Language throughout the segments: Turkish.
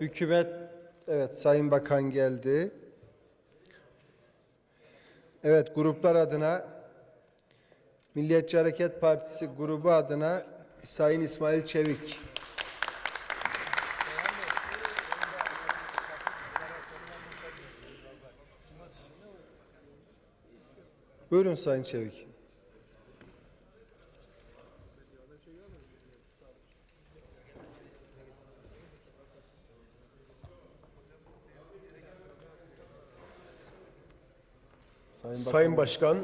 hükümet, evet Sayın Bakan geldi. Evet, gruplar adına Milliyetçi Hareket Partisi grubu adına Sayın İsmail Çevik. Buyurun Sayın Çevik. Sayın Sayın Başkan,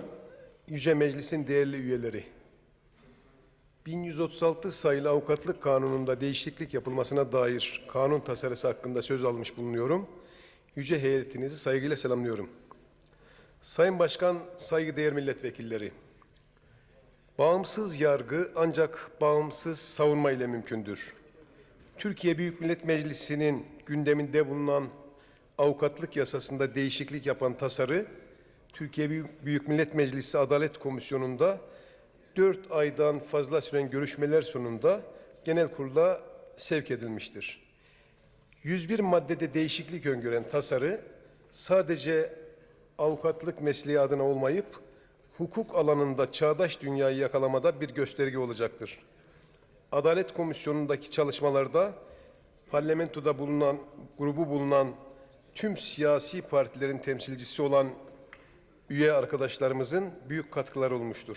Yüce Meclis'in değerli üyeleri, 1136 sayılı avukatlık kanununda değişiklik yapılmasına dair kanun tasarısı hakkında söz almış bulunuyorum. Yüce heyetinizi saygıyla selamlıyorum. Sayın Başkan, saygıdeğer milletvekilleri, bağımsız yargı ancak bağımsız savunma ile mümkündür. Türkiye Büyük Millet Meclisi'nin gündeminde bulunan avukatlık yasasında değişiklik yapan tasarı, Türkiye Büyük- Millet Meclisi Adalet Komisyonu'nda 4 aydan fazla süren görüşmeler sonunda genel kurula sevk edilmiştir. 101 maddede değişiklik öngören tasarı sadece avukatlık mesleği adına olmayıp hukuk alanında çağdaş dünyayı yakalamada bir gösterge olacaktır. Adalet Komisyonu'ndaki çalışmalarda parlamentoda bulunan, grubu bulunan tüm siyasi partilerin temsilcisi olan üye arkadaşlarımızın büyük katkıları olmuştur.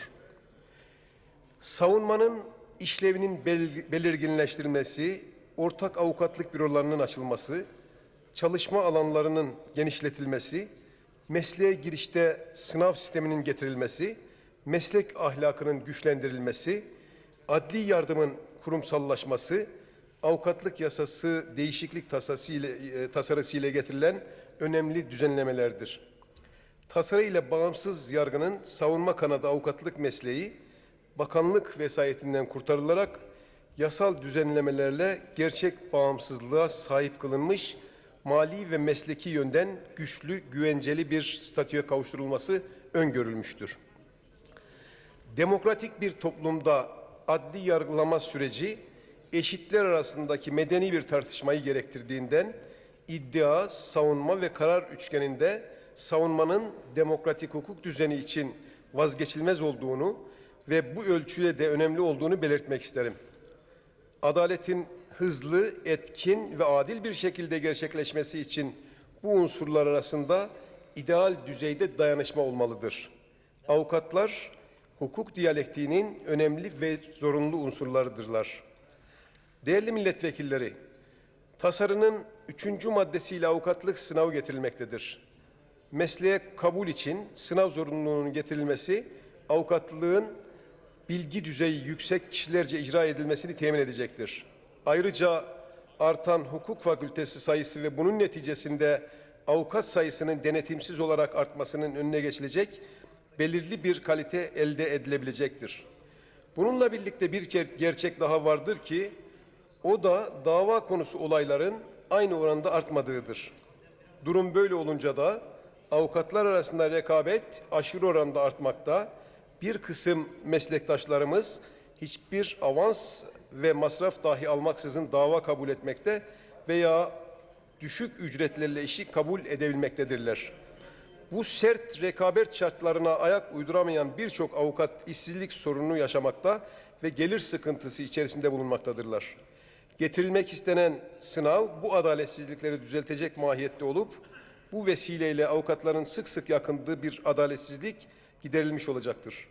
Savunmanın işlevinin bel- belirginleştirilmesi, ortak avukatlık bürolarının açılması, çalışma alanlarının genişletilmesi, mesleğe girişte sınav sisteminin getirilmesi, meslek ahlakının güçlendirilmesi, adli yardımın kurumsallaşması, avukatlık yasası değişiklik tasası ile, e, tasarısı ile getirilen önemli düzenlemelerdir. Tasarı ile bağımsız yargının savunma kanadı avukatlık mesleği bakanlık vesayetinden kurtarılarak yasal düzenlemelerle gerçek bağımsızlığa sahip kılınmış mali ve mesleki yönden güçlü, güvenceli bir statüye kavuşturulması öngörülmüştür. Demokratik bir toplumda adli yargılama süreci eşitler arasındaki medeni bir tartışmayı gerektirdiğinden iddia, savunma ve karar üçgeninde savunmanın demokratik hukuk düzeni için vazgeçilmez olduğunu ve bu ölçüde de önemli olduğunu belirtmek isterim. Adaletin hızlı, etkin ve adil bir şekilde gerçekleşmesi için bu unsurlar arasında ideal düzeyde dayanışma olmalıdır. Avukatlar hukuk diyalektiğinin önemli ve zorunlu unsurlarıdırlar. Değerli milletvekilleri, tasarının üçüncü maddesiyle avukatlık sınavı getirilmektedir. Mesleğe kabul için sınav zorunluluğunun getirilmesi, avukatlığın bilgi düzeyi yüksek kişilerce icra edilmesini temin edecektir. Ayrıca artan hukuk fakültesi sayısı ve bunun neticesinde avukat sayısının denetimsiz olarak artmasının önüne geçilecek, belirli bir kalite elde edilebilecektir. Bununla birlikte bir ger- gerçek daha vardır ki, o da dava konusu olayların aynı oranda artmadığıdır. Durum böyle olunca da avukatlar arasında rekabet aşırı oranda artmakta. Bir kısım meslektaşlarımız hiçbir avans ve masraf dahi almaksızın dava kabul etmekte veya düşük ücretlerle işi kabul edebilmektedirler. Bu sert rekabet şartlarına ayak uyduramayan birçok avukat işsizlik sorununu yaşamakta ve gelir sıkıntısı içerisinde bulunmaktadırlar. Getirilmek istenen sınav bu adaletsizlikleri düzeltecek mahiyette olup bu vesileyle avukatların sık sık yakındığı bir adaletsizlik giderilmiş olacaktır.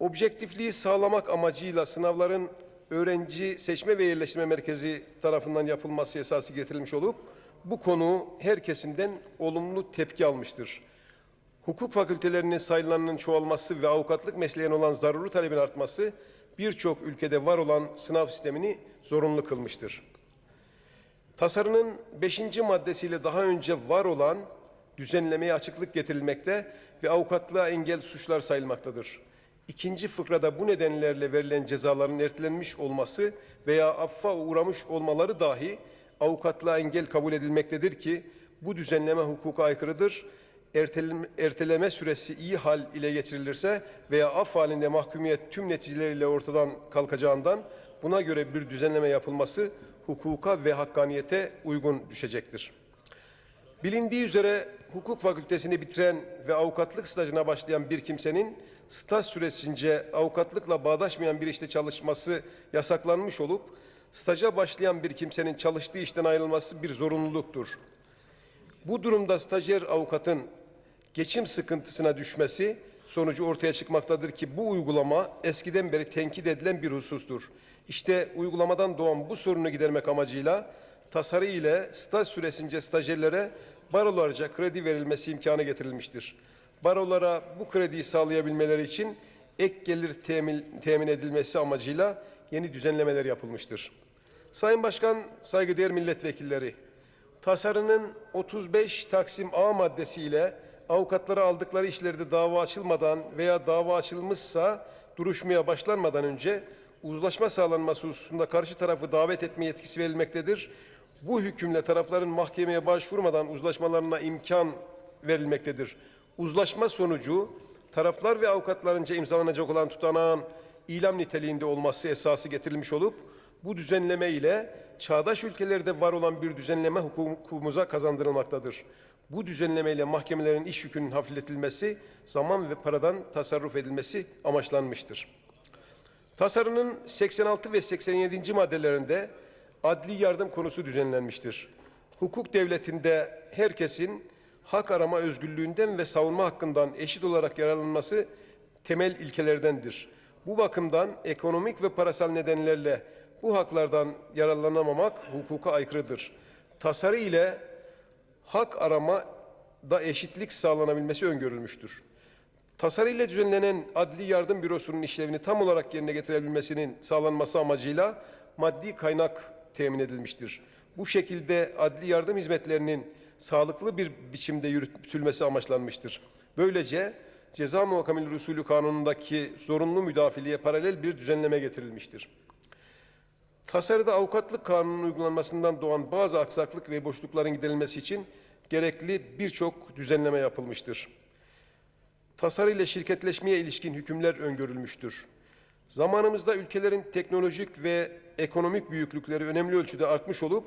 Objektifliği sağlamak amacıyla sınavların öğrenci seçme ve yerleştirme merkezi tarafından yapılması esası getirilmiş olup bu konu her kesimden olumlu tepki almıştır. Hukuk fakültelerinin sayılarının çoğalması ve avukatlık mesleğine olan zaruri talebin artması birçok ülkede var olan sınav sistemini zorunlu kılmıştır. Tasarının 5. maddesiyle daha önce var olan düzenlemeye açıklık getirilmekte ve avukatlığa engel suçlar sayılmaktadır. İkinci fıkrada bu nedenlerle verilen cezaların ertelenmiş olması veya affa uğramış olmaları dahi avukatlığa engel kabul edilmektedir ki bu düzenleme hukuka aykırıdır. Erteleme, erteleme süresi iyi hal ile geçirilirse veya af halinde mahkumiyet tüm neticeleriyle ortadan kalkacağından buna göre bir düzenleme yapılması hukuka ve hakkaniyete uygun düşecektir. Bilindiği üzere hukuk fakültesini bitiren ve avukatlık stajına başlayan bir kimsenin staj süresince avukatlıkla bağdaşmayan bir işte çalışması yasaklanmış olup staja başlayan bir kimsenin çalıştığı işten ayrılması bir zorunluluktur. Bu durumda stajyer avukatın geçim sıkıntısına düşmesi sonucu ortaya çıkmaktadır ki bu uygulama eskiden beri tenkit edilen bir husustur. İşte uygulamadan doğan bu sorunu gidermek amacıyla tasarı ile staj süresince stajyerlere barolarca kredi verilmesi imkanı getirilmiştir. Barolara bu krediyi sağlayabilmeleri için ek gelir temin, temin edilmesi amacıyla yeni düzenlemeler yapılmıştır. Sayın Başkan, saygıdeğer milletvekilleri, tasarının 35 Taksim A maddesiyle avukatlara aldıkları işlerde dava açılmadan veya dava açılmışsa duruşmaya başlanmadan önce uzlaşma sağlanması hususunda karşı tarafı davet etme yetkisi verilmektedir. Bu hükümle tarafların mahkemeye başvurmadan uzlaşmalarına imkan verilmektedir. Uzlaşma sonucu taraflar ve avukatlarınca imzalanacak olan tutanağın ilam niteliğinde olması esası getirilmiş olup bu düzenleme ile çağdaş ülkelerde var olan bir düzenleme hukukumuza kazandırılmaktadır. Bu düzenleme ile mahkemelerin iş yükünün hafifletilmesi, zaman ve paradan tasarruf edilmesi amaçlanmıştır. Tasarının 86 ve 87. maddelerinde adli yardım konusu düzenlenmiştir. Hukuk devletinde herkesin hak arama özgürlüğünden ve savunma hakkından eşit olarak yararlanması temel ilkelerdendir. Bu bakımdan ekonomik ve parasal nedenlerle bu haklardan yararlanamamak hukuka aykırıdır. Tasarı ile hak arama da eşitlik sağlanabilmesi öngörülmüştür. Tasarı ile düzenlenen Adli Yardım Bürosu'nun işlevini tam olarak yerine getirebilmesinin sağlanması amacıyla maddi kaynak temin edilmiştir. Bu şekilde adli yardım hizmetlerinin sağlıklı bir biçimde yürütülmesi amaçlanmıştır. Böylece Ceza Muhakemeleri Usulü Kanunu'ndaki zorunlu müdafiliğe paralel bir düzenleme getirilmiştir. Tasarıda avukatlık kanunun uygulanmasından doğan bazı aksaklık ve boşlukların giderilmesi için gerekli birçok düzenleme yapılmıştır. Tasarı ile şirketleşmeye ilişkin hükümler öngörülmüştür. Zamanımızda ülkelerin teknolojik ve ekonomik büyüklükleri önemli ölçüde artmış olup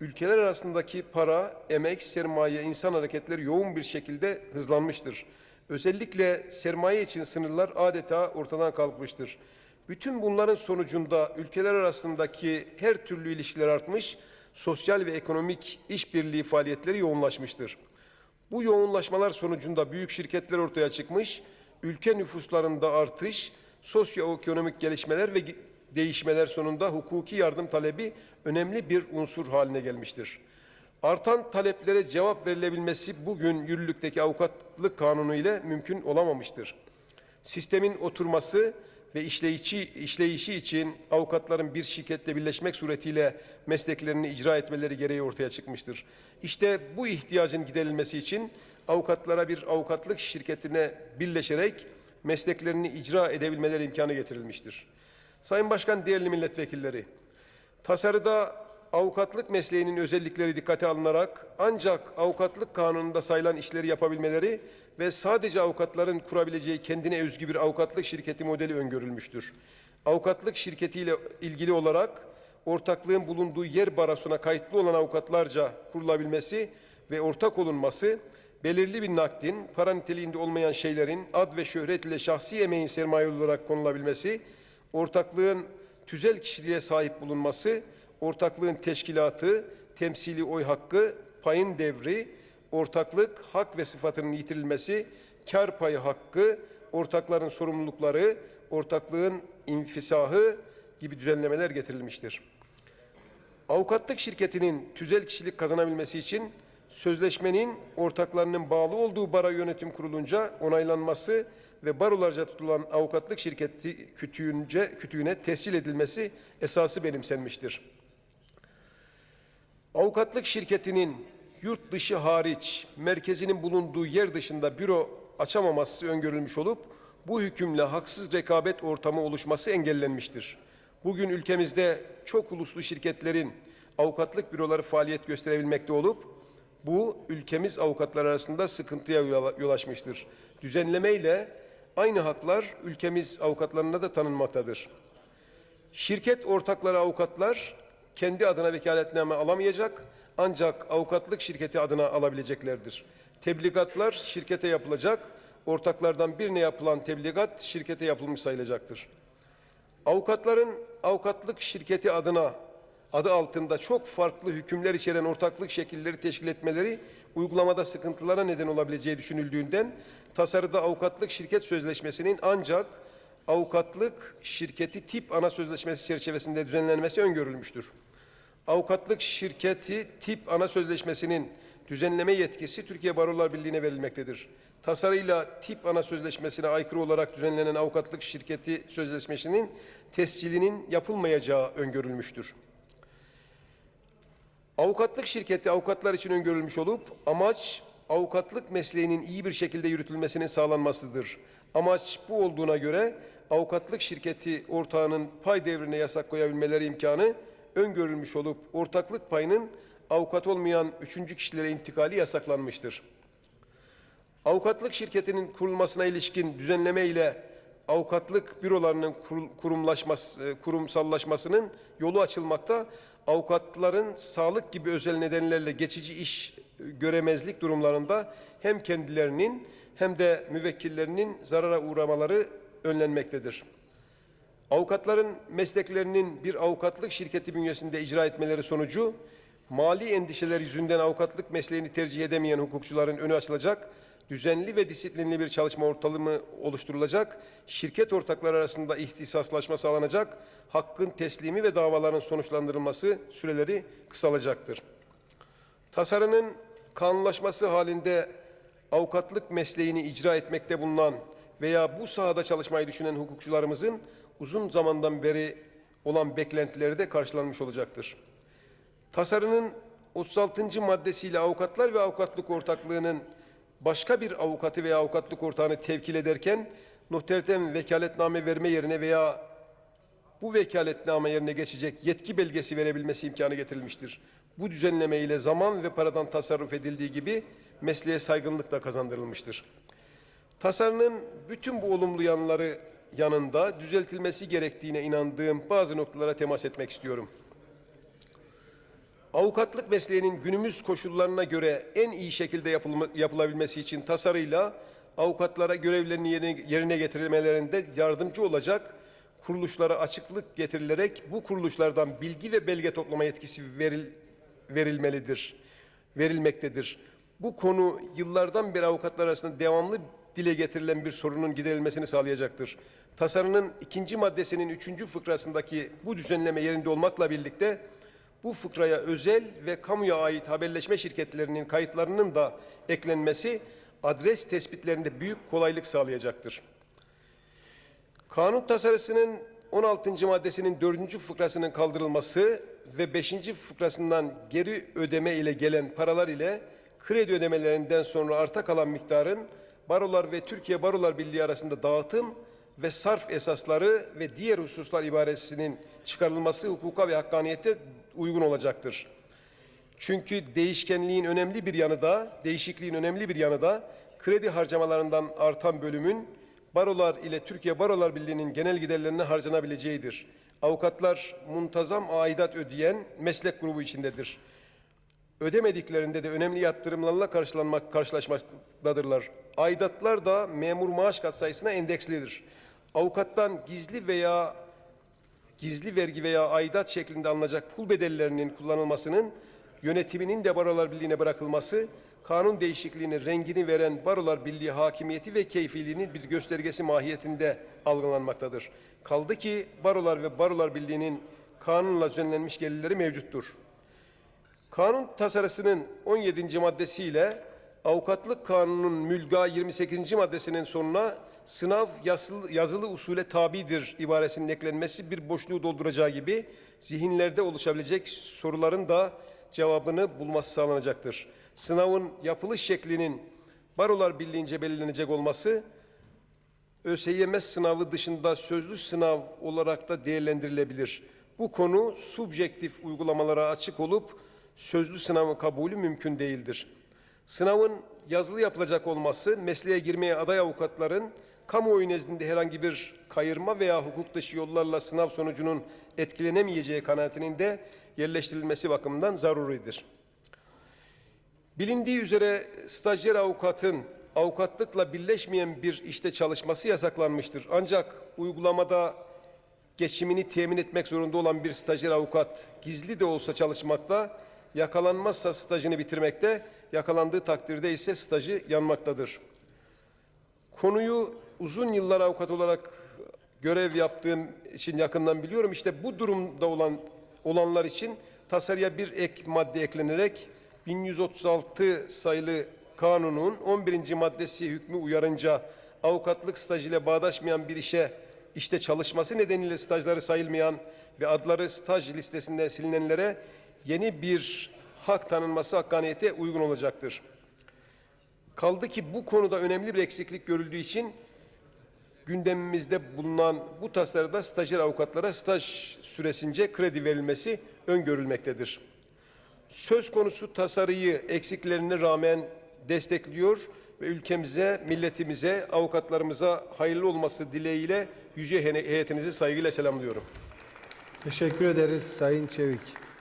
ülkeler arasındaki para, emek, sermaye, insan hareketleri yoğun bir şekilde hızlanmıştır. Özellikle sermaye için sınırlar adeta ortadan kalkmıştır. Bütün bunların sonucunda ülkeler arasındaki her türlü ilişkiler artmış, sosyal ve ekonomik işbirliği faaliyetleri yoğunlaşmıştır. Bu yoğunlaşmalar sonucunda büyük şirketler ortaya çıkmış, ülke nüfuslarında artış, sosyoekonomik gelişmeler ve değişmeler sonunda hukuki yardım talebi önemli bir unsur haline gelmiştir. Artan taleplere cevap verilebilmesi bugün yürürlükteki avukatlık kanunu ile mümkün olamamıştır. Sistemin oturması ve işleyişi, işleyişi için avukatların bir şirketle birleşmek suretiyle mesleklerini icra etmeleri gereği ortaya çıkmıştır. İşte bu ihtiyacın giderilmesi için avukatlara bir avukatlık şirketine birleşerek mesleklerini icra edebilmeleri imkanı getirilmiştir. Sayın Başkan, değerli milletvekilleri, tasarıda avukatlık mesleğinin özellikleri dikkate alınarak ancak avukatlık kanununda sayılan işleri yapabilmeleri ve sadece avukatların kurabileceği kendine özgü bir avukatlık şirketi modeli öngörülmüştür. Avukatlık şirketiyle ilgili olarak ortaklığın bulunduğu yer barasına kayıtlı olan avukatlarca kurulabilmesi ve ortak olunması, belirli bir nakdin, para niteliğinde olmayan şeylerin ad ve şöhret ile şahsi emeğin sermaye olarak konulabilmesi, ortaklığın tüzel kişiliğe sahip bulunması, ortaklığın teşkilatı, temsili oy hakkı, payın devri, ortaklık, hak ve sıfatının yitirilmesi, kar payı hakkı, ortakların sorumlulukları, ortaklığın infisahı gibi düzenlemeler getirilmiştir. Avukatlık şirketinin tüzel kişilik kazanabilmesi için sözleşmenin ortaklarının bağlı olduğu bara yönetim kurulunca onaylanması ve barolarca tutulan avukatlık şirketi kütüğünce, kütüğüne tescil edilmesi esası benimsenmiştir. Avukatlık şirketinin yurt dışı hariç merkezinin bulunduğu yer dışında büro açamaması öngörülmüş olup bu hükümle haksız rekabet ortamı oluşması engellenmiştir. Bugün ülkemizde çok uluslu şirketlerin avukatlık büroları faaliyet gösterebilmekte olup bu ülkemiz avukatlar arasında sıkıntıya yol açmıştır. Düzenleme ile aynı haklar ülkemiz avukatlarına da tanınmaktadır. Şirket ortakları avukatlar kendi adına vekaletname alamayacak ancak avukatlık şirketi adına alabileceklerdir. Tebligatlar şirkete yapılacak, ortaklardan birine yapılan tebligat şirkete yapılmış sayılacaktır. Avukatların avukatlık şirketi adına adı altında çok farklı hükümler içeren ortaklık şekilleri teşkil etmeleri uygulamada sıkıntılara neden olabileceği düşünüldüğünden tasarıda avukatlık şirket sözleşmesinin ancak avukatlık şirketi tip ana sözleşmesi çerçevesinde düzenlenmesi öngörülmüştür. Avukatlık şirketi tip ana sözleşmesinin düzenleme yetkisi Türkiye Barolar Birliği'ne verilmektedir. Tasarıyla tip ana sözleşmesine aykırı olarak düzenlenen avukatlık şirketi sözleşmesinin tescilinin yapılmayacağı öngörülmüştür. Avukatlık şirketi avukatlar için öngörülmüş olup amaç avukatlık mesleğinin iyi bir şekilde yürütülmesinin sağlanmasıdır. Amaç bu olduğuna göre avukatlık şirketi ortağının pay devrine yasak koyabilmeleri imkanı öngörülmüş olup ortaklık payının avukat olmayan üçüncü kişilere intikali yasaklanmıştır. Avukatlık şirketinin kurulmasına ilişkin düzenleme ile avukatlık bürolarının kurumlaşması, e, kurumsallaşmasının yolu açılmakta. Avukatların sağlık gibi özel nedenlerle geçici iş e, göremezlik durumlarında hem kendilerinin hem de müvekkillerinin zarara uğramaları önlenmektedir. Avukatların mesleklerinin bir avukatlık şirketi bünyesinde icra etmeleri sonucu mali endişeler yüzünden avukatlık mesleğini tercih edemeyen hukukçuların önü açılacak, düzenli ve disiplinli bir çalışma ortamı oluşturulacak, şirket ortakları arasında ihtisaslaşma sağlanacak, hakkın teslimi ve davaların sonuçlandırılması süreleri kısalacaktır. Tasarının kanunlaşması halinde avukatlık mesleğini icra etmekte bulunan veya bu sahada çalışmayı düşünen hukukçularımızın uzun zamandan beri olan beklentileri de karşılanmış olacaktır. Tasarının 36. maddesiyle avukatlar ve avukatlık ortaklığının başka bir avukatı veya avukatlık ortağını tevkil ederken noterden vekaletname verme yerine veya bu vekaletname yerine geçecek yetki belgesi verebilmesi imkanı getirilmiştir. Bu düzenleme ile zaman ve paradan tasarruf edildiği gibi mesleğe saygınlık da kazandırılmıştır. Tasarının bütün bu olumlu yanları yanında düzeltilmesi gerektiğine inandığım bazı noktalara temas etmek istiyorum. Avukatlık mesleğinin günümüz koşullarına göre en iyi şekilde yapılabilmesi için tasarıyla avukatlara görevlerini yerine, yerine getirmelerinde yardımcı olacak kuruluşlara açıklık getirilerek bu kuruluşlardan bilgi ve belge toplama yetkisi veril, verilmelidir, verilmektedir. Bu konu yıllardan beri avukatlar arasında devamlı dile getirilen bir sorunun giderilmesini sağlayacaktır. Tasarının ikinci maddesinin üçüncü fıkrasındaki bu düzenleme yerinde olmakla birlikte bu fıkraya özel ve kamuya ait haberleşme şirketlerinin kayıtlarının da eklenmesi adres tespitlerinde büyük kolaylık sağlayacaktır. Kanun tasarısının 16. maddesinin 4. fıkrasının kaldırılması ve 5. fıkrasından geri ödeme ile gelen paralar ile kredi ödemelerinden sonra arta kalan miktarın barolar ve Türkiye Barolar Birliği arasında dağıtım ve sarf esasları ve diğer hususlar ibaresinin çıkarılması hukuka ve hakkaniyette uygun olacaktır. Çünkü değişkenliğin önemli bir yanı da, değişikliğin önemli bir yanı da kredi harcamalarından artan bölümün barolar ile Türkiye Barolar Birliği'nin genel giderlerine harcanabileceğidir. Avukatlar muntazam aidat ödeyen meslek grubu içindedir. Ödemediklerinde de önemli yaptırımlarla karşılanmak, karşılaşmaktadırlar. Aidatlar da memur maaş katsayısına endekslidir. Avukattan gizli veya gizli vergi veya aidat şeklinde alınacak pul bedellerinin kullanılmasının yönetiminin de Barolar Birliği'ne bırakılması, kanun değişikliğinin rengini veren Barolar Birliği hakimiyeti ve keyfiliğinin bir göstergesi mahiyetinde algılanmaktadır. Kaldı ki Barolar ve Barolar Birliği'nin kanunla düzenlenmiş gelirleri mevcuttur. Kanun tasarısının 17. maddesiyle Avukatlık Kanunu'nun mülga 28. maddesinin sonuna sınav yazılı, yazılı usule tabidir ibaresinin eklenmesi bir boşluğu dolduracağı gibi zihinlerde oluşabilecek soruların da cevabını bulması sağlanacaktır. Sınavın yapılış şeklinin Barolar Birliği'nce belirlenecek olması ÖSYM sınavı dışında sözlü sınav olarak da değerlendirilebilir. Bu konu subjektif uygulamalara açık olup sözlü sınavın kabulü mümkün değildir. Sınavın yazılı yapılacak olması mesleğe girmeye aday avukatların kamuoyu nezdinde herhangi bir kayırma veya hukuk dışı yollarla sınav sonucunun etkilenemeyeceği kanaatinin de yerleştirilmesi bakımından zaruridir. Bilindiği üzere stajyer avukatın avukatlıkla birleşmeyen bir işte çalışması yasaklanmıştır. Ancak uygulamada geçimini temin etmek zorunda olan bir stajyer avukat gizli de olsa çalışmakta, yakalanmazsa stajını bitirmekte, yakalandığı takdirde ise stajı yanmaktadır. Konuyu uzun yıllar avukat olarak görev yaptığım için yakından biliyorum. İşte bu durumda olan olanlar için tasarıya bir ek madde eklenerek 1136 sayılı kanunun 11. maddesi hükmü uyarınca avukatlık stajıyla bağdaşmayan bir işe işte çalışması nedeniyle stajları sayılmayan ve adları staj listesinden silinenlere yeni bir hak tanınması hakkaniyete uygun olacaktır. Kaldı ki bu konuda önemli bir eksiklik görüldüğü için gündemimizde bulunan bu tasarıda stajyer avukatlara staj süresince kredi verilmesi öngörülmektedir. Söz konusu tasarıyı eksiklerine rağmen destekliyor ve ülkemize, milletimize, avukatlarımıza hayırlı olması dileğiyle yüce heyetinizi saygıyla selamlıyorum. Teşekkür ederiz Sayın Çevik.